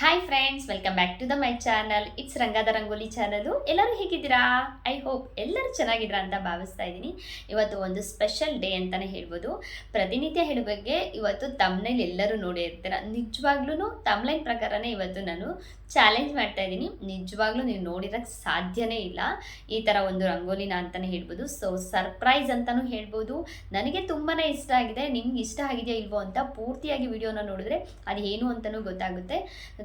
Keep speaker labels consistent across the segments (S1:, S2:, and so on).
S1: Hi friends welcome back to the my channel it's Rangada Rangoli channel ಎಲ್ಲರೂ ಹೇಗಿದ್ದೀರಾ? I hope ಎಲ್ಲರೂ ಚೆನ್ನಾಗಿದ್ದೀರಾ ಅಂತ ಭಾವಿಸ್ತಾ ಇದ್ದೀನಿ. ಇವತ್ತು ಒಂದು ಸ್ಪೆಷಲ್ ಡೇ ಅಂತಲೇ ಹೇಳ್ಬೋದು. ಪ್ರತಿನಿತ್ಯ ಹೇಳುವಾಗೆ ಇವತ್ತು ತಮ್ಮನೇಲಿ ಎಲ್ಲರೂ ನೋಡೇ ಇರ್ತೀರ? ನಿಜವಾಗ್ಲೂ ತಮ್ಲೈನ್ ಪ್ರಕಾರನೇ ಇವತ್ತು ನಾನು ಚಾಲೆಂಜ್ ಮಾಡ್ತಾ ಇದ್ದೀನಿ. ನಿಜವಾಗ್ಲೂ ನೀವು ನೋಡಿರೋಕ್ಕೆ ಸಾಧ್ಯನೇ ಇಲ್ಲ. ಈ ಥರ ಒಂದು ರಂಗೋಲಿನ ಅಂತಲೇ ಹೇಳ್ಬೋದು. ಸೊ ಸರ್ಪ್ರೈಸ್ ಅಂತಲೂ ಹೇಳ್ಬೋದು. ನನಗೆ ತುಂಬಾ ಇಷ್ಟ ಆಗಿದೆ. ನಿಮ್ಗೆ ಇಷ್ಟ ಆಗಿದೆಯಾ ಇಲ್ವೋ ಅಂತ ಪೂರ್ತಿಯಾಗಿ ವಿಡಿಯೋನ ನೋಡಿದ್ರೆ ಅದು ಏನು ಅಂತಲೂ ಗೊತ್ತಾಗುತ್ತೆ.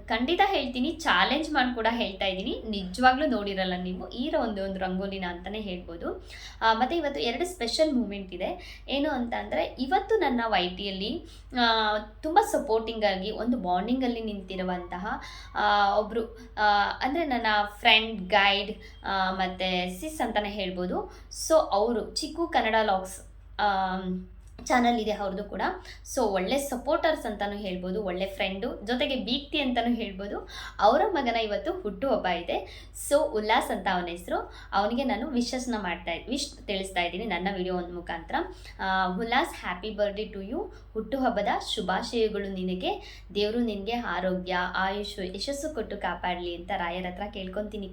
S1: ಖಂಡಿತ ಹೇಳ್ತೀನಿ. ಚಾಲೆಂಜ್ ಮಾಡಿ ಕೂಡ ಹೇಳ್ತಾ ಇದ್ದೀನಿ. ನಿಜವಾಗ್ಲೂ ನೋಡಿರಲ್ಲ ನೀವು. ಈ ರ- ಒಂದು ಒಂದು ರಂಗೋಲಿನ ಅಂತಲೇ ಹೇಳ್ಬೋದು. ಮತ್ತು ಇವತ್ತು ಎರಡು ಸ್ಪೆಷಲ್ ಮೂಮೆಂಟ್ ಇದೆ. ಏನು ಅಂತ ಅಂದರೆ ಇವತ್ತು ನನ್ನ ವೈ ಟಿಯಲ್ಲಿ ತುಂಬ ಸಪೋರ್ಟಿಂಗ್ ಆಗಿ ಒಂದು ಬಾಂಡಿಂಗಲ್ಲಿ ನಿಂತಿರುವಂತಹ ಆ, ಅಂದರೆ ನನ್ನ ಫ್ರೆಂಡ್ ಗೈಡ್ ಮತ್ತು ಸಿಸ್ ಅಂತಲೇ ಹೇಳ್ಬೋದು. ಸೊ ಅವರು ಚಿಕ್ಕು ಕನ್ನಡ ಲಾಗ್ಸ್ ಚಾನಲ್ ಇದೆ ಅವ್ರದ್ದು ಕೂಡ. ಸೊ ಒಳ್ಳೆ ಸಪೋರ್ಟರ್ಸ್ ಅಂತಲೂ ಹೇಳ್ಬೋದು ಒಳ್ಳೆ ಫ್ರೆಂಡು ಜೊತೆಗೆ ಬೀಕ್ತಿ ಅಂತಲೂ ಹೇಳ್ಬೋದು. ಅವರ ಮಗನ ಇವತ್ತು ಹುಟ್ಟುಹಬ್ಬ ಇದೆ. ಸೊ ಉಲ್ಲಾಸ್ ಅಂತ ಅವನ ಹೆಸರು. ಅವನಿಗೆ ನಾನು ವಿಶಸ್ನ ಮಾಡ್ತಾ ವಿಶ್ ತಿಳಿಸ್ತಾ ಇದ್ದೀನಿ ನನ್ನ ವಿಡಿಯೋ ಒಂದು ಮುಖಾಂತರ. Ullas happy birthday to you ಹುಟ್ಟುಹಬ್ಬದ ಶುಭಾಶಯಗಳು ನಿನಗೆ. ದೇವರು ನಿನಗೆ ಆರೋಗ್ಯ ಆಯುಷ್ ಯಶಸ್ಸು ಕೊಟ್ಟು ಕಾಪಾಡಲಿ ಅಂತ ರಾಯರ ಹತ್ರ ಕೇಳ್ಕೊತೀನಿ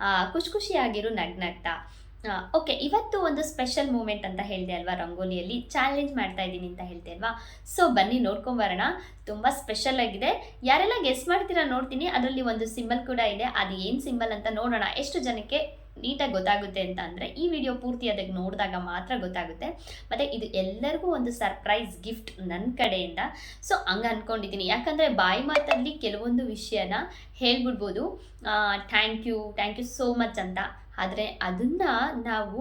S1: ಆ, ಖುಷಿ ಖುಷಿಯಾಗಿರು ನಗ್ನಗ್ತಾ. ಓಕೆ ಇವತ್ತು ಒಂದು ಸ್ಪೆಷಲ್ ಮೂಮೆಂಟ್ ಅಂತ ಹೇಳಿದೆ ಅಲ್ವಾ ರಂಗೋಲಿಯಲ್ಲಿ? ಚಾಲೆಂಜ್ ಮಾಡ್ತಾ ಇದ್ದೀನಿ ಅಂತ ಹೇಳ್ತೆ ಅಲ್ವಾ? ಸೊ ಬನ್ನಿ ನೋಡ್ಕೊಂಬರೋಣ ತುಂಬ ಸ್ಪೆಷಲ್ ಆಗಿದೆ. ಯಾರೆಲ್ಲ ಗೆಸ್ ಮಾಡ್ತೀರಾ ನೋಡ್ತೀನಿ. ಅದರಲ್ಲಿ ಒಂದು ಸಿಂಬಲ್ ಕೂಡ ಇದೆ. ಅದು ಏನು ಸಿಂಬಲ್ ಅಂತ ನೋಡೋಣ. ಎಷ್ಟು ಜನಕ್ಕೆ ನೀಟಾಗಿ ಗೊತ್ತಾಗುತ್ತೆ ಅಂತ ಅಂದರೆ ಈ ವಿಡಿಯೋ ಪೂರ್ತಿ ಅದಕ್ಕೆ ನೋಡಿದಾಗ ಮಾತ್ರ ಗೊತ್ತಾಗುತ್ತೆ. ಮತ್ತು ಇದು ಎಲ್ಲರಿಗೂ ಒಂದು ಸರ್ಪ್ರೈಸ್ ಗಿಫ್ಟ್ ನನ್ನ ಕಡೆಯಿಂದ. ಸೊ ಹಂಗೆ ಅಂದ್ಕೊಂಡಿದ್ದೀನಿ ಯಾಕಂದರೆ ಬಾಯಿ ಮಾತಲ್ಲಿ ಕೆಲವೊಂದು ವಿಷಯನ ಹೇಳ್ಬಿಡ್ಬೋದು. Thank you thank you so much ಅಂತ. ಆದರೆ ಅದನ್ನು ನಾವು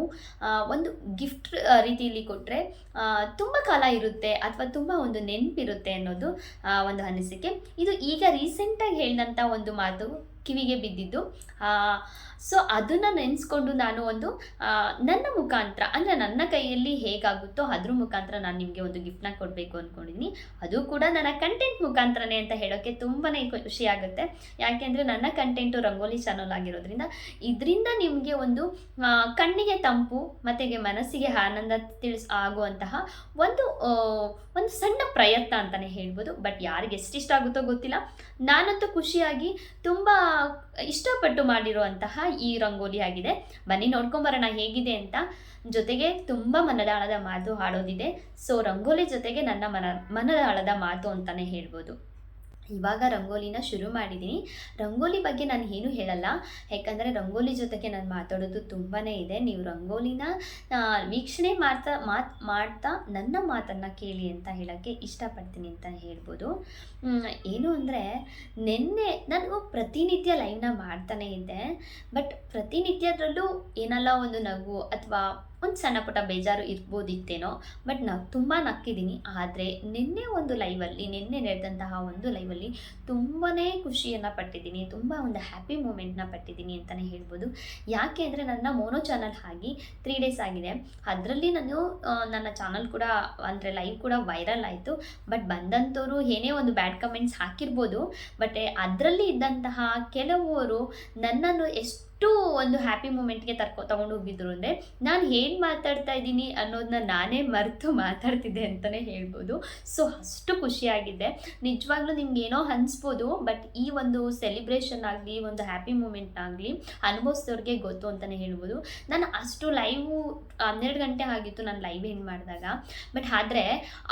S1: ಒಂದು ಗಿಫ್ಟ್ ರೀತಿಯಲ್ಲಿ ಕೊಟ್ಟರೆ ತುಂಬ ಕಾಲ ಇರುತ್ತೆ ಅಥವಾ ತುಂಬ ಒಂದು ನೆನಪಿರುತ್ತೆ ಅನ್ನೋದು ಒಂದು ಅನಿಸಿಕೆ. ಇದು ಈಗ ರೀಸೆಂಟಾಗಿ ಹೇಳಿದಂಥ ಒಂದು ಮಾತು. ಕಿವಿಗೆ ಬಿದ್ದಿದ್ದು. ಸೊ ಅದನ್ನು ನೆನೆಸ್ಕೊಂಡು ನಾನು ಒಂದು ನನ್ನ ಮುಖಾಂತರ, ಅಂದರೆ ನನ್ನ ಕೈಯಲ್ಲಿ ಹೇಗಾಗುತ್ತೋ ಅದ್ರ ಮುಖಾಂತರ ನಾನು ನಿಮಗೆ ಒಂದು ಗಿಫ್ಟ್ನ ಕೊಡಬೇಕು ಅಂದ್ಕೊಂಡಿದ್ದೀನಿ ಅದು ಕೂಡ ನನ್ನ ಕಂಟೆಂಟ್ ಮುಖಾಂತರನೇ ಅಂತ ಹೇಳೋಕ್ಕೆ ತುಂಬಾ ಖುಷಿ ಆಗುತ್ತೆ. ಯಾಕೆಂದರೆ ನನ್ನ ಕಂಟೆಂಟು ರಂಗೋಲಿ ಚಾನಲ್ ಆಗಿರೋದ್ರಿಂದ ಇದರಿಂದ ನಿಮಗೆ ಒಂದು ಕಣ್ಣಿಗೆ ತಂಪು ಮತ್ತು ಮನಸ್ಸಿಗೆ ಆನಂದ ತಿಳಿಸ್, ಆಗುವಂತಹ ಒಂದು ಒಂದು ಸಣ್ಣ ಪ್ರಯತ್ನ ಅಂತಲೇ ಹೇಳ್ಬೋದು. ಬಟ್ ಯಾರಿಗೆ ಎಷ್ಟಿಷ್ಟ ಆಗುತ್ತೋ ಗೊತ್ತಿಲ್ಲ. ನಾನಂತೂ ಖುಷಿಯಾಗಿ ತುಂಬ ಇಷ್ಟಪಟ್ಟು ಮಾಡಿರುವಂತಹ ಈ ರಂಗೋಲಿ ಆಗಿದೆ. ಬನ್ನಿ ನೋಡ್ಕೊಂಬರೋಣ ಹೇಗಿದೆ ಅಂತ. ಜೊತೆಗೆ ತುಂಬ ಮನದಾಳದ ಮಾತು ಹಾಡೋದಿದೆ. ಸೊ ರಂಗೋಲಿ ಜೊತೆಗೆ ನನ್ನ ಮನ, ಮನದಾಳದ ಮಾತು ಅಂತಲೇ ಹೇಳ್ಬೋದು. ಇವಾಗ ರಂಗೋಲಿನ ಶುರು ಮಾಡಿದ್ದೀನಿ ರಂಗೋಲಿ ಬಗ್ಗೆ ನಾನು ಏನೂ ಹೇಳಲ್ಲ. ಯಾಕಂದರೆ ರಂಗೋಲಿ ಜೊತೆಗೆ ನಾನು ಮಾತಾಡೋದು ತುಂಬಾ ಇದೆ. ನೀವು ರಂಗೋಲಿನ ವೀಕ್ಷಣೆ ಮಾಡ್ತಾ, ಮಾತ್, ಮಾಡ್ತಾ ನನ್ನ ಮಾತನ್ನು ಕೇಳಿ ಅಂತ ಹೇಳೋಕ್ಕೆ ಇಷ್ಟಪಡ್ತೀನಿ ಅಂತ ಹೇಳ್ಬೋದು. ಏನು ಅಂದರೆ ನಿನ್ನೆ ನಾನು ಪ್ರತಿನಿತ್ಯ ಲೈವ್ನ ಮಾಡ್ತಾನೆ ಇದ್ದೆ. ಬಟ್ ಪ್ರತಿನಿತ್ಯದಲ್ಲೂ ಏನಲ್ಲ ಒಂದು ನಗು ಅಥವಾ ಒಂದು ಸಣ್ಣ ಪುಟ್ಟ ಬೇಜಾರು ಇರ್ಬೋದಿತ್ತೇನೋ, ಬಟ್ ನಾನು ತುಂಬ ನಕ್ಕಿದ್ದೀನಿ ಆದರೆ ನಿನ್ನೆ ಒಂದು ಲೈವಲ್ಲಿ ನಿನ್ನೆ ನಡೆದಂತಹ ಒಂದು ಲೈವಲ್ಲಿ ತುಂಬಾ ಖುಷಿಯನ್ನು ಪಟ್ಟಿದ್ದೀನಿ, ತುಂಬ ಒಂದು ಹ್ಯಾಪಿ ಮೂಮೆಂಟ್ನ ಪಟ್ಟಿದ್ದೀನಿ ಅಂತಲೇ ಹೇಳ್ಬೋದು. ಯಾಕೆ ಅಂದರೆ ನನ್ನ ಮೋನೋ ಚಾನಲ್ ಆಗಿ ತ್ರೀ ಡೇಸ್ ಆಗಿದೆ. ಅದರಲ್ಲಿ ನಾನು ನನ್ನ ಚಾನಲ್ ಕೂಡ, ಅಂದರೆ ಲೈವ್ ಕೂಡ ವೈರಲ್ ಆಯಿತು. ಬಟ್ ಬಂದಂಥವ್ರು ಏನೇ ಒಂದು ಬ್ಯಾಡ್ ಕಮೆಂಟ್ಸ್ ಹಾಕಿರ್ಬೋದು, ಬಟ್ ಅದರಲ್ಲಿ ಇದ್ದಂತಹ ಕೆಲವರು ನನ್ನನ್ನು ಎಷ್ಟು ಒಂದು ಹ್ಯಾಪಿ ಮೂಮೆಂಟ್ಗೆ ತರ್ಕೊ, ತಗೊಂಡು ಹೋಗಿದ್ರು ಅಂದರೆ ನಾನು ಏನು ಮಾತಾಡ್ತಾ ಇದ್ದೀನಿ ಅನ್ನೋದನ್ನ ನಾನೇ ಮರೆತು ಮಾತಾಡ್ತಿದ್ದೆ ಅಂತಲೇ ಹೇಳ್ಬೋದು. ಸೊ ಅಷ್ಟು ಖುಷಿಯಾಗಿದೆ ನಿಜವಾಗ್ಲೂ ನಿಮ್ಗೆ ಏನೋ ಅನಿಸ್ಬೋದು ಬಟ್ ಈ ಒಂದು ಸೆಲೆಬ್ರೇಷನ್ ಆಗಲಿ, ಒಂದು ಹ್ಯಾಪಿ ಮೂಮೆಂಟ್ ಆಗಲಿ ಅನುಭವಿಸಿದವ್ರಿಗೆ ಗೊತ್ತು ಅಂತಲೇ ಹೇಳ್ಬೋದು. ನಾನು ಅಷ್ಟು ಲೈವು ಹನ್ನೆರಡು ಗಂಟೆ ಆಗಿತ್ತು ನಾನು ಲೈವ್ ಏನು ಮಾಡಿದಾಗ. ಬಟ್ ಆದರೆ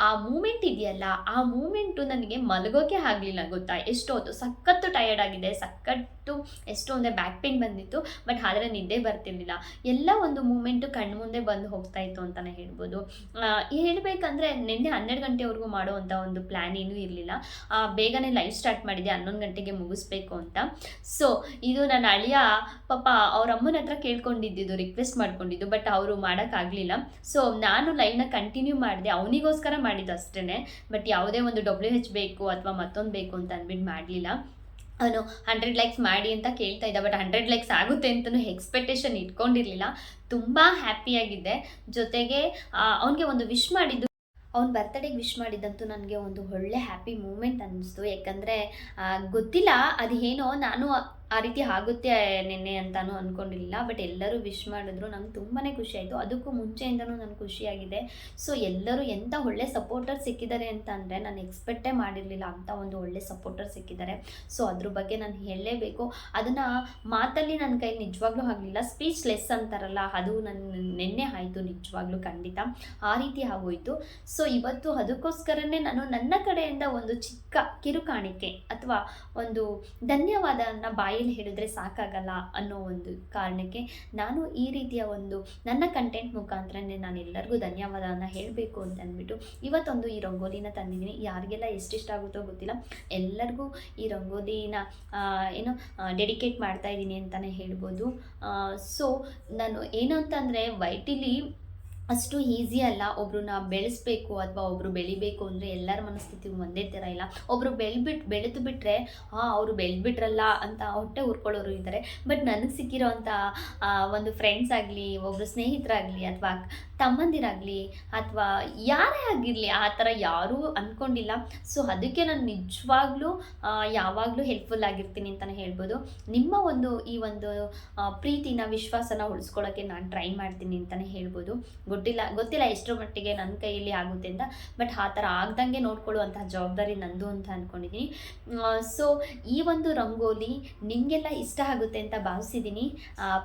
S1: ಆ ಮೂಮೆಂಟ್ ಇದೆಯಲ್ಲ, ಆ ಮೂಮೆಂಟು ನನಗೆ ಮಲಗೋಕೆ ಆಗಲಿಲ್ಲ ಗೊತ್ತಾ? ಎಷ್ಟೊತ್ತು? ಸಖತ್ತು ಟಯರ್ಡ್ ಆಗಿದೆ. ಸಖತ್ತು ಎಷ್ಟು ಅಂದರೆ ಬ್ಯಾಕ್ ಪೇನ್ ಬಂದಿತ್ತು. ಬಟ್ ಆದರೆ ನಿದ್ದೆ ಬರ್ತಿರ್ಲಿಲ್ಲ. ಎಲ್ಲ ಒಂದು ಮೂಮೆಂಟು ಕಣ್ಣು ಮುಂದೆ ಬಂದು ಹೋಗ್ತಾ ಇತ್ತು ಅಂತಲೇ ಹೇಳ್ಬೋದು. ಹೇಳಬೇಕಂದ್ರೆ ನಿನ್ನೆ ಹನ್ನೆರಡು ಗಂಟೆವರೆಗೂ ಮಾಡುವಂಥ ಒಂದು ಪ್ಲ್ಯಾನ್ ಏನೂ ಇರಲಿಲ್ಲ. ಬೇಗನೆ ಲೈವ್ ಸ್ಟಾರ್ಟ್ ಮಾಡಿದೆ. ಹನ್ನೊಂದು ಗಂಟೆಗೆ ಮುಗಿಸ್ಬೇಕು ಅಂತ. ಸೊ ಇದು ನನ್ನ ಅಳಿಯ ಪಾಪ ಅವ್ರ ಅಮ್ಮನ ಹತ್ರ ಕೇಳ್ಕೊಂಡಿದ್ದು ರಿಕ್ವೆಸ್ಟ್ ಮಾಡ್ಕೊಂಡಿದ್ದು ಬಟ್ ಅವರು ಮಾಡೋಕ್ಕಾಗಲಿಲ್ಲ ಸೊ ನಾನು ಲೈವ್ನ ಕಂಟಿನ್ಯೂ ಮಾಡಿದೆ. ಅವನಿಗೋಸ್ಕರ ಮಾಡಿದ್ದು ಅಷ್ಟೇ ಬಟ್ ಯಾವುದೇ ಒಂದು ಡಬ್ಲ್ಯೂ ಹೆಚ್ ಬೇಕು ಅಥವಾ ಮತ್ತೊಂದು ಬೇಕು ಅಂತ ಅಂದ್ಬಿಟ್ಟು ಮಾಡಲಿಲ್ಲ. ಅವನು ಹಂಡ್ರೆಡ್ ಲೈಕ್ಸ್ ಮಾಡಿ ಅಂತ ಕೇಳ್ತಾ ಇದ್ದ ಬಟ್ ಹಂಡ್ರೆಡ್ ಲೈಕ್ಸ್ ಆಗುತ್ತೆ ಅಂತಲೂ ಎಕ್ಸ್ಪೆಕ್ಟೇಷನ್ ಇಟ್ಕೊಂಡಿರಲಿಲ್ಲ. ತುಂಬ ಹ್ಯಾಪಿಯಾಗಿದ್ದೆ ಜೊತೆಗೆ ಅವನಿಗೆ ಒಂದು ವಿಶ್ ಮಾಡಿದ್ದು. ಅವ್ನ ಬರ್ತಡೇಗೆ ವಿಶ್ ಮಾಡಿದ್ದಂತೂ ನನಗೆ ಒಂದು ಒಳ್ಳೆ ಹ್ಯಾಪಿ ಮೂಮೆಂಟ್ ಅನ್ನಿಸ್ತು. ಯಾಕಂದರೆ ಗೊತ್ತಿಲ್ಲ ಅದು ಏನೋ ನಾನು ಆ ರೀತಿ ಆಗುತ್ತೆ ನಿನ್ನೆ ಅಂತಾನು ಅಂದ್ಕೊಂಡಿಲ್ಲ ಬಟ್ ಎಲ್ಲರೂ ವಿಶ್ ಮಾಡಿದ್ರು. ನಂಗೆ ತುಂಬಾ ಖುಷಿ ಆಯಿತು. ಅದಕ್ಕೂ ಮುಂಚೆಯಿಂದನೂ ನನಗೆ ಖುಷಿಯಾಗಿದೆ. ಸೊ ಎಲ್ಲರೂ ಎಂಥ ಒಳ್ಳೆ ಸಪೋರ್ಟರ್ ಸಿಕ್ಕಿದ್ದಾರೆ ಅಂತ ಅಂದರೆ ನಾನು ಎಕ್ಸ್ಪೆಕ್ಟೇ ಮಾಡಿರಲಿಲ್ಲ ಅಂತ ಒಂದು ಒಳ್ಳೆ ಸಪೋರ್ಟರ್ ಸಿಕ್ಕಿದ್ದಾರೆ. ಸೊ ಅದ್ರ ಬಗ್ಗೆ ನಾನು ಹೇಳಲೇಬೇಕು. ಅದನ್ನು ಮಾತಲ್ಲಿ ನನ್ನ ಕೈ ನಿಜವಾಗ್ಲೂ ಆಗಲಿಲ್ಲ. ಸ್ಪೀಚ್ ಲೆಸ್ ಅಂತಾರಲ್ಲ, ಅದು ನನ್ನ ನಿನ್ನೆ ಆಯಿತು ನಿಜವಾಗ್ಲೂ ಖಂಡಿತ. ಆ ರೀತಿ ಆಗೋಯ್ತು. ಸೊ ಇವತ್ತು ಅದಕ್ಕೋಸ್ಕರನೇ ನಾನು ನನ್ನ ಕಡೆಯಿಂದ ಒಂದು ಚಿಕ್ಕ ಕಿರುಕಾಣಿಕೆ ಅಥವಾ ಒಂದು ಧನ್ಯವಾದನ ಬಾಯಲ್ಲಿ ಹೇಳಿದ್ರೆ ಸಾಕಾಗಲ್ಲ ಅನ್ನೋ ಒಂದು ಕಾರಣಕ್ಕೆ ನಾನು ಈ ರೀತಿಯ ಒಂದು ನನ್ನ ಕಂಟೆಂಟ್ ಮುಖಾಂತರನೇ ನಾನು ಎಲ್ಲರಿಗೂ ಧನ್ಯವಾದನ ಹೇಳಬೇಕು ಅಂತ ಅಂದ್ಬಿಟ್ಟು ಇವತ್ತೊಂದು ಈ ರಂಗೋಲಿನ ತಂದಿದ್ದೀನಿ. ಯಾರಿಗೆಲ್ಲ ಎಷ್ಟಿಷ್ಟ ಆಗುತ್ತೋ ಗೊತ್ತಿಲ್ಲ. ಎಲ್ಲರಿಗೂ ಈ ರಂಗೋಲಿನ ಏನು ಡೆಡಿಕೇಟ್ ಮಾಡ್ತಾ ಇದ್ದೀನಿ ಅಂತಲೇ ಹೇಳ್ಬೋದು. ಸೊ ನಾನು ಏನು ಅಂತಂದರೆ ವೈಟಿಲಿ ಅಷ್ಟು ಈಸಿ ಅಲ್ಲ. ಒಬ್ರನ್ನ ಬೆಳೆಸ್ಬೇಕು ಅಥವಾ ಒಬ್ರು ಬೆಳಿಬೇಕು ಅಂದರೆ ಎಲ್ಲರ ಮನಸ್ಥಿತಿ ಒಂದೇ ಥರ ಇಲ್ಲ. ಒಬ್ರು ಬೆಳ್ಬಿಟ್ಟು ಬೆಳೆದು ಬಿಟ್ಟರೆ ಹಾಂ ಅವರು ಬೆಳೆದ್ಬಿಟ್ರಲ್ಲ ಅಂತ ಹೊಟ್ಟೆ ಉರ್ಕೊಳ್ಳೋರು ಇದ್ದಾರೆ ಬಟ್ ನನಗೆ ಸಿಕ್ಕಿರೋ ಅಂಥ ಒಂದು ಫ್ರೆಂಡ್ಸ್ ಆಗಲಿ ಒಬ್ಬರು ಸ್ನೇಹಿತರಾಗಲಿ ಅಥವಾ ತಮ್ಮಂದಿರಾಗಲಿ ಅಥವಾ ಯಾರೇ ಆಗಿರಲಿ, ಆ ಥರ ಯಾರೂ ಅಂದ್ಕೊಂಡಿಲ್ಲ ಸೊ ಅದಕ್ಕೆ ನಾನು ನಿಜವಾಗ್ಲೂ ಯಾವಾಗಲೂ ಹೆಲ್ಪ್ಫುಲ್ ಆಗಿರ್ತೀನಿ ಅಂತಲೇ ಹೇಳ್ಬೋದು. ನಿಮ್ಮ ಒಂದು ಈ ಒಂದು ಪ್ರೀತಿನ, ವಿಶ್ವಾಸನ ಉಳಿಸ್ಕೊಳ್ಳೋಕ್ಕೆ ನಾನು ಟ್ರೈ ಮಾಡ್ತೀನಿ ಅಂತಲೇ ಹೇಳ್ಬೋದು. ಗೊತ್ತಿಲ್ಲ ಗೊತ್ತಿಲ್ಲ ಎಷ್ಟರ ಮಟ್ಟಿಗೆ ನನ್ನ ಕೈಯಲ್ಲಿ ಆಗುತ್ತೆ ಅಂತ ಬಟ್ ಆ ಥರ ಆಗ್ದಂಗೆ ನೋಡ್ಕೊಳ್ಳುವಂತಹ ಜವಾಬ್ದಾರಿ ನಂದು ಅಂತ ಅಂದ್ಕೊಂಡಿದ್ದೀನಿ ಸೊ ಈ ಒಂದು ರಂಗೋಲಿ ನಿಮಗೆಲ್ಲ ಇಷ್ಟ ಆಗುತ್ತೆ ಅಂತ ಭಾವಿಸಿದ್ದೀನಿ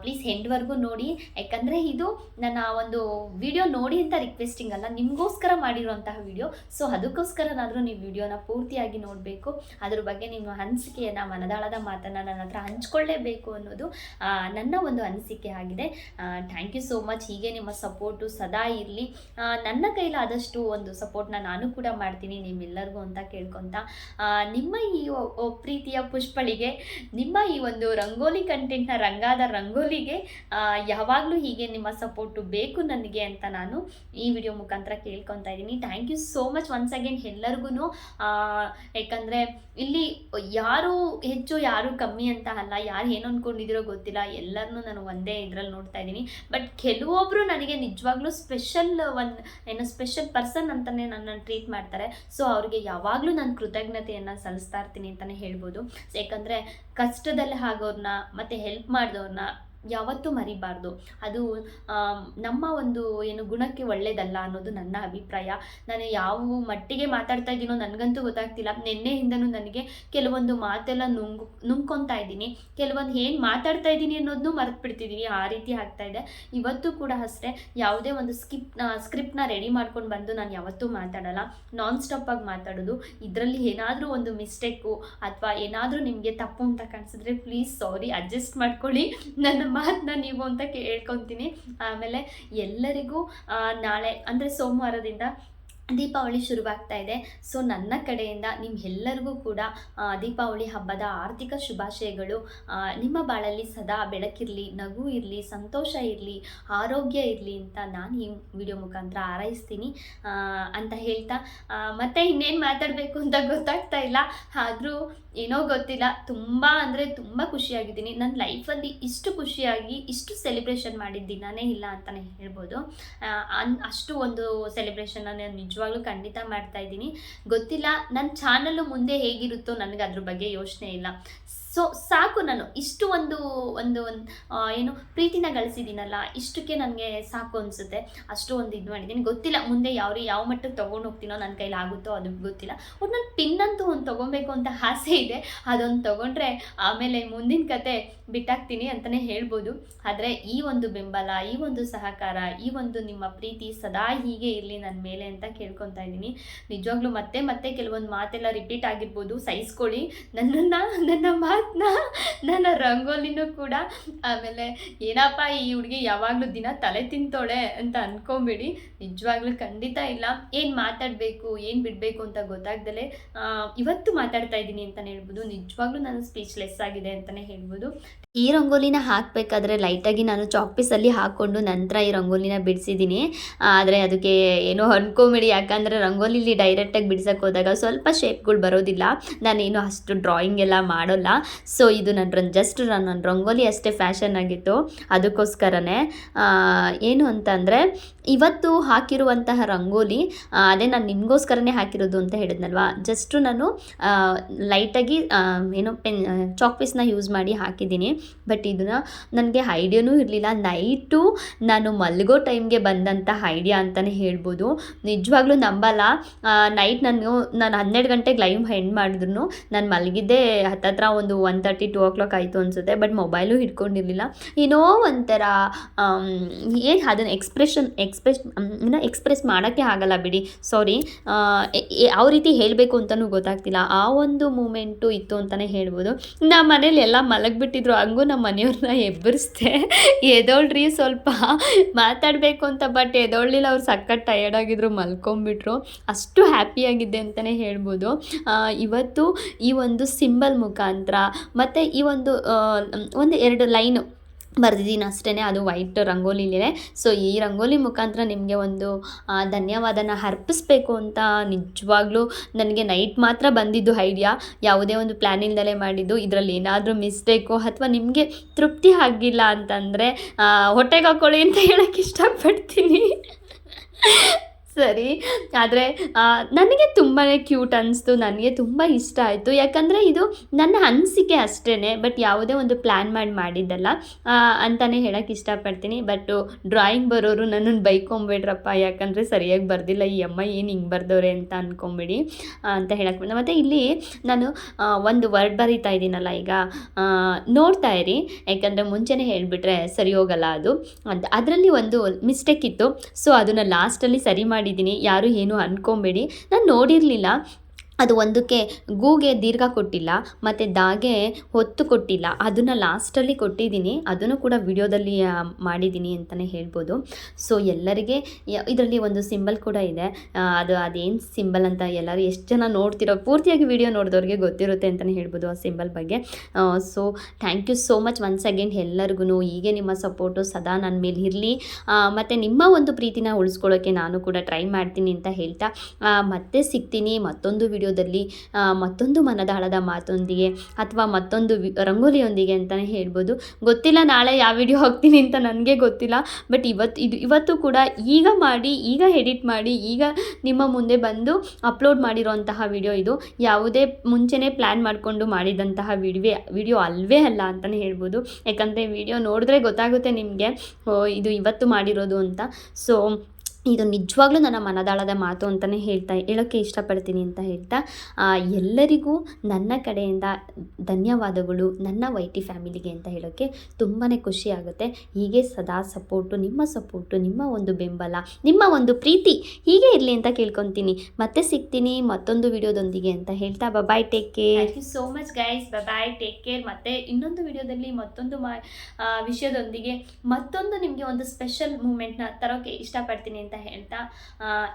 S1: ಪ್ಲೀಸ್ ಹೆಂಡ್ವರೆಗೂ ನೋಡಿ. ಯಾಕಂದರೆ ಇದು ನನ್ನ ಒಂದು ವಿಡಿಯೋ ನೋಡಿ ಅಂತ ರಿಕ್ವೆಸ್ಟಿಂಗ್ ಅಲ್ಲ, ನಿಮಗೋಸ್ಕರ ಮಾಡಿರುವಂತಹ ವಿಡಿಯೋ ಸೊ ಅದಕ್ಕೋಸ್ಕರನಾದರೂ ನೀವು ವಿಡಿಯೋನ ಪೂರ್ತಿಯಾಗಿ ನೋಡಬೇಕು. ಅದ್ರ ಬಗ್ಗೆ ನಿಮ್ಮ ಅನಿಸಿಕೆಯನ್ನು, ಮನದಾಳದ ಮಾತನ್ನು ನನ್ನ ಹತ್ರ ಹಂಚ್ಕೊಳ್ಳೇಬೇಕು ಅನ್ನೋದು ನನ್ನ ಒಂದು ಅನಿಸಿಕೆ ಆಗಿದೆ. ಥ್ಯಾಂಕ್ ಯು ಸೋ ಮಚ್ ಹೀಗೆ ನಿಮ್ಮ ಸಪೋರ್ಟು ಸದಾ ಇರಲಿ. ನನ್ನ ಕೈಲಾದಷ್ಟು ಒಂದು ಸಪೋರ್ಟ್ನ ನಾನು ಕೂಡ ಮಾಡ್ತೀನಿ ನಿಮ್ಮೆಲ್ಲರಿಗೂ ಅಂತ ಕೇಳ್ಕೊತ ನಿಮ್ಮ ಈ ಪ್ರೀತಿಯ ಪುಷ್ಪಳಿಗೆ, ನಿಮ್ಮ ಈ ಒಂದು ರಂಗೋಲಿ ಕಂಟೆಂಟ್ನ ರಂಗಾದ ರಂಗೋಲಿಗೆ ಯಾವಾಗಲೂ ಹೀಗೆ ನಿಮ್ಮ ಸಪೋರ್ಟು ಬೇಕು ನನಗೆ ಅಂತ ನಾನು ಈ ವಿಡಿಯೋ ಮುಖಾಂತರ ಕೇಳ್ಕೊತಾ ಇದ್ದೀನಿ. Thank you so much once again ಎಲ್ಲರಿಗೂ ಯಾಕಂದರೆ ಇಲ್ಲಿ ಯಾರು ಹೆಚ್ಚು ಯಾರು ಕಮ್ಮಿ ಅಂತ ಅಲ್ಲ, ಯಾರು ಏನು ಅಂದ್ಕೊಂಡಿದ್ದೀರೋ ಗೊತ್ತಿಲ್ಲ, ಎಲ್ಲರನ್ನೂ ನಾನು ಒಂದೇ ಇದರಲ್ಲಿ ನೋಡ್ತಾ ಇದ್ದೀನಿ. ಬಟ್ ಕೆಲವೊಬ್ಬರು ನನಗೆ ನಿಜವಾಗ್ಲೂ ಸ್ಪೆಷಲ್ ಒನ್ ಏನೋ ಸ್ಪೆಷಲ್ ಪರ್ಸನ್ ಅಂತಲೇ ನನ್ನನ್ನು ಟ್ರೀಟ್ ಮಾಡ್ತಾರೆ. ಸೊ ಅವ್ರಿಗೆ ಯಾವಾಗಲೂ ನಾನು ಕೃತಜ್ಞತೆಯನ್ನು ಸಲ್ಲಿಸ್ತಾ ಇರ್ತೀನಿ ಅಂತಲೇ ಹೇಳ್ಬೋದು. ಯಾಕಂದರೆ ಕಷ್ಟದಲ್ಲಿ ಆಗೋರ್ನ, ಮತ್ತು ಹೆಲ್ಪ್ ಮಾಡಿದವ್ರನ್ನ ಯಾವತ್ತೂ ಮರಿಬಾರ್ದು. ಅದು ನಮ್ಮ ಒಂದು ಏನು ಗುಣಕ್ಕೆ ಒಳ್ಳೇದಲ್ಲ ಅನ್ನೋದು ನನ್ನ ಅಭಿಪ್ರಾಯ. ನಾನು ಯಾವ ಮಟ್ಟಿಗೆ ಮಾತಾಡ್ತಾ ಇದ್ದೀನೋ ನನಗಂತೂ ಗೊತ್ತಾಗ್ತಿಲ್ಲ. ನಿನ್ನೆಯಿಂದನೂ ನನಗೆ ಕೆಲವೊಂದು ಮಾತೆಲ್ಲ ನುಂಗು, ನುಂಗ್ಕೊತಾ ಇದ್ದೀನಿ. ಕೆಲವೊಂದು ಏನು ಮಾತಾಡ್ತಾ ಇದ್ದೀನಿ ಅನ್ನೋದನ್ನು ಮರೆತು ಬಿಡ್ತಿದ್ದೀನಿ ಆ ರೀತಿ ಆಗ್ತಾ ಇದೆ. ಇವತ್ತು ಕೂಡ ಅಷ್ಟೇ, ಯಾವುದೇ ಒಂದು ಸ್ಕಿಪ್ ಸ್ಕ್ರಿಪ್ಟ್ನ ರೆಡಿ ಮಾಡ್ಕೊಂಡು ಬಂದು ನಾನು ಯಾವತ್ತೂ ಮಾತಾಡಲ್ಲ. ನಾನ್ ಸ್ಟಾಪಾಗಿ ಮಾತಾಡೋದು. ಇದರಲ್ಲಿ ಏನಾದರೂ ಒಂದು ಮಿಸ್ಟೇಕು ಅಥವಾ ಏನಾದರೂ ನಿಮಗೆ ತಪ್ಪು ಅಂತ ಕಾಣಿಸಿದ್ರೆ ಪ್ಲೀಸ್ ಸಾರಿ ಅಡ್ಜಸ್ಟ್ ಮಾಡ್ಕೊಳ್ಳಿ. ನನ್ನ ಮಾತನ್ನ ನೀವು ಅಂತ ಕೇಳ್ಕೊತೀನಿ ಆಮೇಲೆ ಎಲ್ಲರಿಗೂ ನಾಳೆ, ಅಂದರೆ ಸೋಮವಾರದಿಂದ ದೀಪಾವಳಿ ಶುರುವಾಗ್ತಾ ಇದೆ. ಸೊ, ನನ್ನ ಕಡೆಯಿಂದ ನಿಮ್ಮೆಲ್ಲರಿಗೂ ಕೂಡ ದೀಪಾವಳಿ ಹಬ್ಬದ ಆರ್ಥಿಕ ಶುಭಾಶಯಗಳು. ನಿಮ್ಮ ಬಾಳಲ್ಲಿ ಸದಾ ಬೆಳಕಿರಲಿ, ನಗು ಇರಲಿ, ಸಂತೋಷ ಇರಲಿ, ಆರೋಗ್ಯ ಇರಲಿ ಅಂತ ನಾನು ಈ ವಿಡಿಯೋ ಮುಖಾಂತರ ಹಾರೈಸ್ತೀನಿ. ಅಂತ ಹೇಳ್ತಾ ಮತ್ತೆ ಇನ್ನೇನು ಮಾತಾಡಬೇಕು ಅಂತ ಗೊತ್ತಾಗ್ತಾ ಇಲ್ಲ. ಆದರೂ ಏನೋ ಗೊತ್ತಿಲ್ಲ, ತುಂಬ ಅಂದರೆ ತುಂಬ ಖುಷಿಯಾಗಿದ್ದೀನಿ. ನನ್ನ ಲೈಫಲ್ಲಿ ಇಷ್ಟು ಖುಷಿಯಾಗಿ, ಇಷ್ಟು ಸೆಲೆಬ್ರೇಷನ್ ಮಾಡಿದ ದಿನನೇ ಇಲ್ಲ ಅಂತಲೇ ಹೇಳ್ಬೋದು. ಅನ್, ಅಷ್ಟು ಒಂದು ಸೆಲೆಬ್ರೇಷನ್ನ ನಾನು ನಿಜವಾಗ್ಲೂ ಖಂಡಿತ ಮಾಡ್ತಾ ಇದ್ದೀನಿ. ಗೊತ್ತಿಲ್ಲ ನನ್ನ ಚಾನಲ್ಲು ಮುಂದೆ ಹೇಗಿರುತ್ತೋ ನನಗೆ ಅದ್ರ ಬಗ್ಗೆ ಯೋಚನೆ ಇಲ್ಲ. ಸೊ, ಸಾಕು ನಾನು. ಇಷ್ಟು ಒಂದು ಒಂದು ಏನು ಪ್ರೀತಿನ ಗಳಿಸಿದ್ದೀನಲ್ಲ ಇಷ್ಟಕ್ಕೆ ನನಗೆ ಸಾಕು ಅನಿಸುತ್ತೆ. ಅಷ್ಟು ಒಂದು ಇದು ಮಾಡಿದ್ದೀನಿ ಗೊತ್ತಿಲ್ಲ, ಮುಂದೆ ಯಾವ ಯಾವ ಮಟ್ಟಕ್ಕೆ ತೊಗೊಂಡು ಹೋಗ್ತೀನೋ ನನ್ನ ಕೈಲಿ ಆಗುತ್ತೋ ಅದು ಗೊತ್ತಿಲ್ಲ. ಒಟ್ಟು ನಾನು ಪಿನ್ ಅಂತೂ ಒಂದು ತೊಗೊಬೇಕು ಅಂತ ಆಸೆ ಇದೆ. ಅದೊಂದು ತೊಗೊಂಡ್ರೆ ಆಮೇಲೆ ಮುಂದಿನ ಕತೆ ಬಿಟ್ಟಾಕ್ತೀನಿ ಅಂತಲೇ ಹೇಳ್ಬೋದು. ಆದರೆ ಈ ಒಂದು ಬೆಂಬಲ, ಈ ಒಂದು ಸಹಕಾರ, ಈ ಒಂದು ನಿಮ್ಮ ಪ್ರೀತಿ ಸದಾ ಹೀಗೆ ಇರಲಿ ನನ್ನ ಮೇಲೆ ಅಂತ ಕೇಳ್ಕೊತಾ ಇದ್ದೀನಿ. ನಿಜವಾಗ್ಲೂ ಮತ್ತೆ ಮತ್ತೆ ಕೆಲವೊಂದು ಮಾತೆಲ್ಲ ರಿಪೀಟ್ ಆಗಿರ್ಬೋದು. ಸಹಿಸ್ಕೊಳ್ಳಿ. ನನ್ನನ್ನು, ನನ್ನ ಮಾತನ್ನ ನನ್ನ ರಂಗೋಲಿನೂ ಕೂಡ. ಆಮೇಲೆ, ಏನಪ್ಪ ಈ ಹುಡುಗಿ ಯಾವಾಗಲೂ ದಿನ ತಲೆ ತಿಂತೋಳೆ ಅಂತ ಅನ್ಕೊಂಬಿಡಿ. ನಿಜವಾಗ್ಲೂ ಖಂಡಿತ ಇಲ್ಲ. ಏನು ಮಾತಾಡಬೇಕು, ಏನು ಬಿಡಬೇಕು ಅಂತ ಗೊತ್ತಾಗ್ದಲೇ ಇವತ್ತು ಮಾತಾಡ್ತಾ ಇದ್ದೀನಿ ಅಂತಲೇ ಹೇಳ್ಬೋದು. ನಿಜವಾಗ್ಲೂ ನಾನು ಸ್ಪೀಚ್ಲೆಸ್ ಆಗಿದೆ ಅಂತಲೇ ಹೇಳ್ಬೋದು. ಈ ರಂಗೋಲಿನ ಹಾಕಬೇಕಾದ್ರೆ ಲೈಟಾಗಿ ನಾನು ಚಾಕ್ ಪೀಸಲ್ಲಿ ಹಾಕ್ಕೊಂಡು ನಂತರ ಈ ರಂಗೋಲಿನ ಬಿಡಿಸಿದ್ದೀನಿ. ಆದರೆ ಅದಕ್ಕೆ ಏನೋ ಅನ್ಕೊಂಬೇಡಿ. ಯಾಕಂದರೆ ರಂಗೋಲಿಲಿ ಡೈರೆಕ್ಟಾಗಿ ಬಿಡ್ಸಕ್ಕೆ ಹೋದಾಗ ಸ್ವಲ್ಪ ಶೇಪ್ಗಳು ಬರೋದಿಲ್ಲ. ನಾನೇನು ಅಷ್ಟು ಡ್ರಾಯಿಂಗ್ ಎಲ್ಲ ಮಾಡೋಲ್ಲ. ಸೊ ಇದು ನನ್ನ ಜಸ್ಟ್ ನನ್ನ ರಂಗೋಲಿ ಅಷ್ಟೇ ಫ್ಯಾಷನ್ ಆಗಿತ್ತು. ಅದಕ್ಕೋಸ್ಕರನೇ ಏನು ಅಂತಂದರೆ ಇವತ್ತು ಹಾಕಿರುವಂತಹ ರಂಗೋಲಿ ಅದೇ ನಾನು ನಿಮಗೋಸ್ಕರನೇ ಹಾಕಿರೋದು ಅಂತ ಹೇಳಿದ್ನಲ್ವಾ? ಜಸ್ಟು ನಾನು ಲೈಟಾಗಿ ಏನೋ ಪೆನ್ ಚಾಕ್ ಪೀಸ್ನ ಯೂಸ್ ಮಾಡಿ ಹಾಕಿದ್ದೀನಿ. ಬಟ್ ಇದನ್ನ ನನಗೆ ಐಡಿಯಾನೂ ಇರಲಿಲ್ಲ. ನೈಟು ನಾನು ಮಲಗೋ ಟೈಮ್ಗೆ ಬಂದಂತಹ ಐಡಿಯಾ ಅಂತಲೇ ಹೇಳ್ಬೋದು. ನಿಜವಾಗ್ಲೂ ನಂಬಲ್ಲ. ನೈಟ್ ನಾನು ನಾನು ಹನ್ನೆರಡು ಗಂಟೆಗೆ ಲೈವ್ ಹೆಂಡ್ ಮಾಡಿದ್ರು ನಾನು ಮಲಗಿದ್ದೆ ಹತ್ತತ್ರ ಒಂದು one thirty two o'clock ಆಯಿತು ಅನಿಸುತ್ತೆ. ಬಟ್ ಮೊಬೈಲು ಹಿಡ್ಕೊಂಡಿರಲಿಲ್ಲ. ಏನೋ ಒಂಥರ ಏನು ಅದನ್ನು ಎಕ್ಸ್ಪ್ರೆಷನ್ ಎಕ್ಸ್ಪ್ರೆಸ್ ಇನ್ನು ಎಕ್ಸ್ಪ್ರೆಸ್ ಮಾಡೋಕ್ಕೆ ಆಗಲ್ಲ ಬಿಡಿ. ಸಾರಿ ಯಾವ ರೀತಿ ಹೇಳಬೇಕು ಅಂತಲೂ ಗೊತ್ತಾಗ್ತಿಲ್ಲ. ಆ ಒಂದು ಮೂಮೆಂಟು ಇತ್ತು ಅಂತಲೇ ಹೇಳ್ಬೋದು. ನಮ್ಮ ಮನೇಲಿ ಎಲ್ಲ ಮಲಗಿಬಿಟ್ಟಿದ್ರು. ಹಂಗೂ ನಮ್ಮ ಮನೆಯವ್ರನ್ನ ಎಬ್ಬರಿಸ್ದೆ. ಎದೋಳ್ರಿ ಸ್ವಲ್ಪ ಮಾತಾಡಬೇಕು ಅಂತ ಬಟ್ ಎದೊಳ್ಳಿಲ್ಲ ಅವ್ರು ಸಖತ್ ಟಯರ್ಡ್ ಆಗಿದ್ರು, ಮಲ್ಕೊಂಬಿಟ್ರು. ಅಷ್ಟು ಹ್ಯಾಪಿಯಾಗಿದ್ದೆ ಅಂತಲೇ ಹೇಳ್ಬೋದು. ಇವತ್ತು ಈ ಒಂದು ಸಿಂಬಲ್ ಮುಖಾಂತರ, ಮತ್ತು ಈ ಒಂದು ಒಂದು ಎರಡು ಲೈನು ಬರೆದಿದ್ದೀನಿ ಅಷ್ಟೇ ಅದು ವೈಟ್ ರಂಗೋಲಿಲೇ ಸೊ ಈ ರಂಗೋಲಿ ಮುಖಾಂತರ ನಿಮಗೆ ಒಂದು ಧನ್ಯವಾದನ ಅರ್ಪಿಸ್ಬೇಕು ಅಂತ ನಿಜವಾಗ್ಲೂ ನನಗೆ ನೈಟ್ ಮಾತ್ರ ಬಂದಿದ್ದು ಐಡಿಯಾ ಯಾವುದೇ ಒಂದು ಪ್ಲ್ಯಾನ್ ಇಲ್ದಲೇ ಮಾಡಿದ್ದು. ಇದರಲ್ಲಿ ಏನಾದರೂ ಮಿಸ್ಟೇಕು ಅಥವಾ ನಿಮಗೆ ತೃಪ್ತಿ ಆಗಿಲ್ಲ ಅಂತಂದರೆ ಹೊಟ್ಟೆಗೆ ಹಾಕ್ಕೊಳ್ಳಿ ಅಂತ ಹೇಳೋಕ್ಕೆ ಇಷ್ಟಪಡ್ತೀನಿ. ಸರಿ. ಆದರೆ ನನಗೆ ತುಂಬಾ ಕ್ಯೂಟ್ ಅನ್ನಿಸ್ತು ನನಗೆ ತುಂಬ ಇಷ್ಟ ಆಯಿತು. ಯಾಕಂದರೆ ಇದು ನನ್ನ ಅನಿಸಿಕೆ ಅಷ್ಟೇ ಬಟ್ ಯಾವುದೇ ಒಂದು ಪ್ಲ್ಯಾನ್ ಮಾಡಿ ಮಾಡಿದ್ದಲ್ಲ. ಅಂತಲೇ ಹೇಳೋಕ್ಕೆ ಇಷ್ಟಪಡ್ತೀನಿ. ಬಟ್ ಡ್ರಾಯಿಂಗ್ ಬರೋರು ನನ್ನನ್ನು ಬೈಕೊಂಬೇಡ್ರಪ್ಪ, ಯಾಕಂದರೆ ಸರಿಯಾಗಿ ಬರ್ದಿಲ್ಲ. ಈ ಅಮ್ಮ ಏನು ಹಿಂಗೆ ಬರ್ದವ್ರೆ ಅಂತ ಅಂದ್ಕೊಂಬಿಡಿ ಅಂತ ಹೇಳಕ್ಕೆ ಮತ್ತು ಇಲ್ಲಿ ನಾನು ಒಂದು ವರ್ಡ್ ಬರೀತಾ ಇದ್ದೀನಲ್ಲ ಈಗ. ನೋಡ್ತಾ ಇರಿ. ಯಾಕಂದರೆ ಮುಂಚೆನೇ ಹೇಳಿಬಿಟ್ರೆ ಸರಿ ಹೋಗಲ್ಲ ಅದು. ಅಂತ ಅದರಲ್ಲಿ ಒಂದು ಮಿಸ್ಟೇಕ್ ಇತ್ತು. ಸೊ, ಅದನ್ನು ಲಾಸ್ಟಲ್ಲಿ ಸರಿ ಮಾಡಿದ್ದೀನಿ. ಯಾರು ಏನು ಅಂದ್ಕೊಂಬೇಡಿ ನಾನು ನೋಡಿರಲಿಲ್ಲ. ಅದು ಒಂದಕ್ಕೆ ಗೂಗೆ ದೀರ್ಘ ಕೊಟ್ಟಿಲ್ಲ, ಮತ್ತು ದಾಗೆ ಹೊತ್ತು ಕೊಟ್ಟಿಲ್ಲ. ಅದನ್ನು ಲಾಸ್ಟಲ್ಲಿ ಕೊಟ್ಟಿದ್ದೀನಿ. ಅದನ್ನು ಕೂಡ ವಿಡಿಯೋದಲ್ಲಿ ಮಾಡಿದ್ದೀನಿ ಅಂತಲೇ ಹೇಳ್ಬೋದು. ಸೊ ಎಲ್ಲರಿಗೆ ಇದರಲ್ಲಿ ಒಂದು ಸಿಂಬಲ್ ಕೂಡ ಇದೆ. ಅದು ಅದೇನು ಸಿಂಬಲ್ ಅಂತ ಎಲ್ಲರೂ ಎಷ್ಟು ಜನ ನೋಡ್ತಿರೋ, ಪೂರ್ತಿಯಾಗಿ ವಿಡಿಯೋ ನೋಡಿದವ್ರಿಗೆ ಗೊತ್ತಿರುತ್ತೆ ಅಂತಲೇ ಹೇಳ್ಬೋದು ಆ ಸಿಂಬಲ್ ಬಗ್ಗೆ. So thank you so much once again ಎಲ್ಲರಿಗೂ ಹೀಗೆ ನಿಮ್ಮ ಸಪೋರ್ಟು ಸದಾ ನನ್ನ ಮೇಲೆ ಇರಲಿ. ಮತ್ತು ನಿಮ್ಮ ಒಂದು ಪ್ರೀತಿನ ಉಳಿಸ್ಕೊಳ್ಳೋಕ್ಕೆ ನಾನು ಕೂಡ ಟ್ರೈ ಮಾಡ್ತೀನಿ ಅಂತ ಹೇಳ್ತಾ ಮತ್ತೆ ಸಿಗ್ತೀನಿ ಮತ್ತೊಂದು ವಿಡಿಯೋದಲ್ಲಿ ಮತ್ತೊಂದು ಮನದಾಳದ ಮಾತೊಂದಿಗೆ ಅಥವಾ ಮತ್ತೊಂದು ರಂಗೋಲಿಯೊಂದಿಗೆ ಅಂತಲೇ ಹೇಳ್ಬೋದು. ಗೊತ್ತಿಲ್ಲ ನಾಳೆ ಯಾವ ವಿಡಿಯೋ ಹಾಕ್ತೀನಿ ಅಂತ ನನಗೆ ಗೊತ್ತಿಲ್ಲ. ಬಟ್ ಇವತ್ತು ಇದು ಇವತ್ತು ಕೂಡ ಈಗ ಮಾಡಿ, ಈಗ ಎಡಿಟ್ ಮಾಡಿ, ಈಗ ನಿಮ್ಮ ಮುಂದೆ ಬಂದು ಅಪ್ಲೋಡ್ ಮಾಡಿರೋಂತಹ ವಿಡಿಯೋ ಇದು. ಯಾವುದೇ ಮುಂಚೆನೇ ಪ್ಲ್ಯಾನ್ ಮಾಡಿಕೊಂಡು ಮಾಡಿದಂತಹ ವಿಡಿಯೋ ವಿಡಿಯೋ ಅಲ್ವೇ ಅಲ್ಲ ಅಂತಲೇ ಹೇಳ್ಬೋದು. ಯಾಕಂದರೆ ವಿಡಿಯೋ ನೋಡಿದ್ರೆ ಗೊತ್ತಾಗುತ್ತೆ ನಿಮಗೆ ಇದು ಇವತ್ತು ಮಾಡಿರೋದು ಅಂತ. ಸೊ ಇದು ನಿಜವಾಗ್ಲೂ ನನ್ನ ಮನದಾಳದ ಮಾತು ಅಂತಲೇ ಹೇಳ್ತಾ, ಹೇಳೋಕ್ಕೆ ಇಷ್ಟಪಡ್ತೀನಿ ಅಂತ ಹೇಳ್ತಾ ಎಲ್ಲರಿಗೂ ನನ್ನ ಕಡೆಯಿಂದ ಧನ್ಯವಾದಗಳು, ನನ್ನ ವೈಟಿ ಫ್ಯಾಮಿಲಿಗೆ ಅಂತ ಹೇಳೋಕ್ಕೆ ತುಂಬಾ ಖುಷಿ ಆಗುತ್ತೆ. ಹೀಗೆ ಸದಾ ಸಪೋರ್ಟು, ನಿಮ್ಮ ಸಪೋರ್ಟು, ನಿಮ್ಮ ಒಂದು ಬೆಂಬಲ, ನಿಮ್ಮ ಒಂದು ಪ್ರೀತಿ ಹೀಗೆ ಇರಲಿ ಅಂತ ಕೇಳ್ಕೊತೀನಿ. ಮತ್ತೆ ಸಿಗ್ತೀನಿ ಮತ್ತೊಂದು ವಿಡಿಯೋದೊಂದಿಗೆ ಅಂತ ಹೇಳ್ತಾ bye take care thank you so much guys bye take care ಮತ್ತೆ ಇನ್ನೊಂದು ವಿಡಿಯೋದಲ್ಲಿ ಮತ್ತೊಂದು ವಿಷಯದೊಂದಿಗೆ ಮತ್ತೊಂದು ನಿಮಗೆ ಒಂದು ಸ್ಪೆಷಲ್ ಮೂಮೆಂಟ್ನ ತರೋಕ್ಕೆ ಇಷ್ಟಪಡ್ತೀನಿ ಅಂತ ಹೇಳ್ತಾ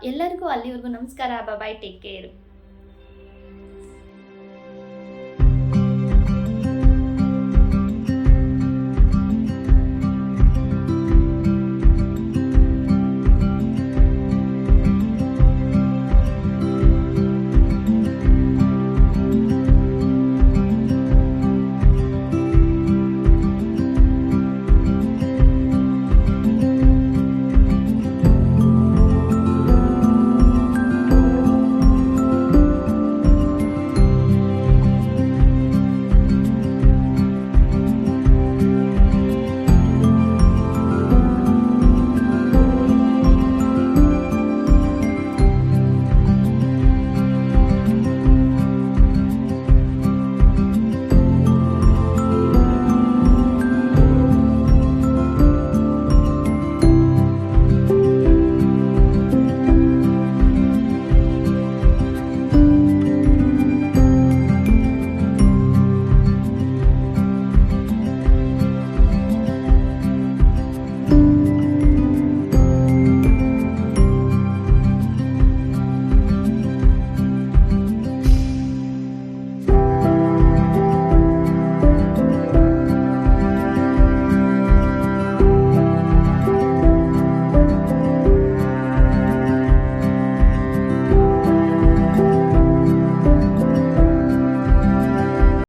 S1: ಎಲ್ಲರಿಗೂ ಅಲ್ಲಿವರೆಗೂ ನಮಸ್ಕಾರ ಬಾಯ್ ಟೇಕ್ ಕೇರ್